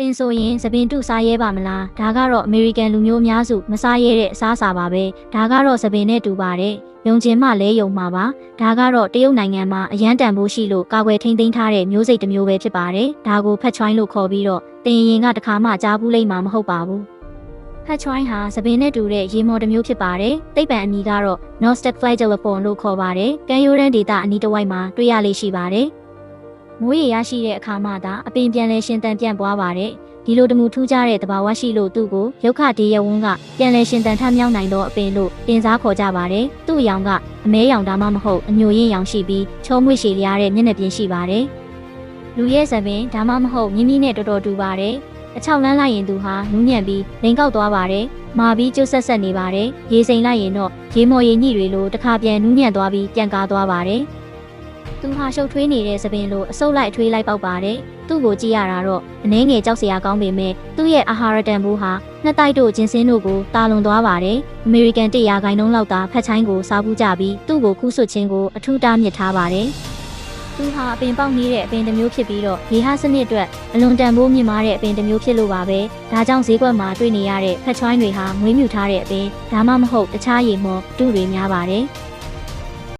တင်ဆိုရင်သပင်တုစားရဲပါမလားဒါကတော့အမေရိကန်လူမျိုးအများစုမစားရဲတဲ့အစားအစာပါပဲဒါကတော့သပင်နဲ့တူပါတယ်ယုံကျင်မှလဲယုံမှာပါဒါကတော့တရုတ်နိုင်ငံမှာအရန်တန်ဖို့ရှိလို့ကာကွယ်ထိန်းသိမ်းထားတဲ့မျိုးစိတ်တစ်မျိုးပဲဖြစ်ပါတယ်ဒါကိုဖက်ချွိုင်းလို့ခေါ်ပြီးတော့တင်ရင်ကတခါမှကြားဘူးလိမ့်မှာမဟုတ်ပါဘူးဖက်ချွိုင်းဟာသပင်နဲ့တူတဲ့ရေမော်တစ်မျိုးဖြစ်ပါတယ်သိပ္ပံအမည်ကတော့ Nosttic flagellum လို့ခေါ်ပါတယ်ကံရိုးတန်းဒေတာအနီးတစ်ဝိုက်မှာတွေ့ရလေးရှိပါတယ် မိုးရေရရှိတဲ့အခါမှသာအပင်ပြန်လဲရှင်တန်ပြန့်ပွားပါတယ်ဒီလိုတမှုထူးခြားတဲ့တဘာဝရှိလို့သူ့ကိုရုတ်ခဒေယဝန်းကပြန်လဲရှင်တန်ထမြောက်နိုင်သောအပင်လို့တင်စားခေါ်ကြပါတယ်သူ့အယောင်ကအမဲရောင်ဒါမှမဟုတ်အညိုရင်းရောင်ရှိပြီးချုံးမွေ့ရှည်လျားတဲ့မျက်နှာပြင်ရှိပါတယ်လူရဲ့သပင်ဒါမှမဟုတ်မြင်းမြင်းနဲ့တော်တော်တူပါတယ်အချောက်လန်းလိုက်ရင်သူဟာနူးညံ့ပြီးလိန်ကောက်သွားပါတယ်မာပြီးကျုပ်ဆက်ဆက်နေပါတယ်ရေစိမ်လိုက်ရင်တော့ရေမော်ရေညိတွေလိုတစ်ခါပြန်နူးညံ့သွားပြီးပြန်ကားသွားပါတယ် သူဟာရှုပ်ထွေးနေတဲ့သပင်လိုအဆုပ်လိုက်အထွေးလိုက်ပေါက်ပါတယ်သူ့ကိုကြည့်ရတာတော့အနှဲငယ်ကြောက်စရာကောင်းပေမဲ့သူ့ရဲ့အာဟာရတန်ဖိုးဟာနှစ်တိုက်တို့ဂျင်းစင်းတို့ကိုတာလွန်သွားပါတယ်အမေရိကန်100ခိုင်နှုန်းလောက်သာဖက်ချိုင်းကိုစားဘူးကြပြီးသူ့ကိုခုဆွတ်ချင်းကိုအထူးတားမြစ်ထားပါတယ်သူဟာအပင်ပေါက်နေတဲ့အပင်တစ်မျိုးဖြစ်ပြီးတော့ရေဟာစနစ်အတွက်အလွန်တန်ဖိုးမြင့်မားတဲ့အပင်တစ်မျိုးဖြစ်လို့ပါပဲဒါကြောင့်ဈေးကွက်မှာတွေ့နေရတဲ့ဖက်ချွိုင်းတွေဟာမွေးမြူထားတဲ့အပင်ဒါမှမဟုတ်တခြားရေမော်တူတွေများပါတယ်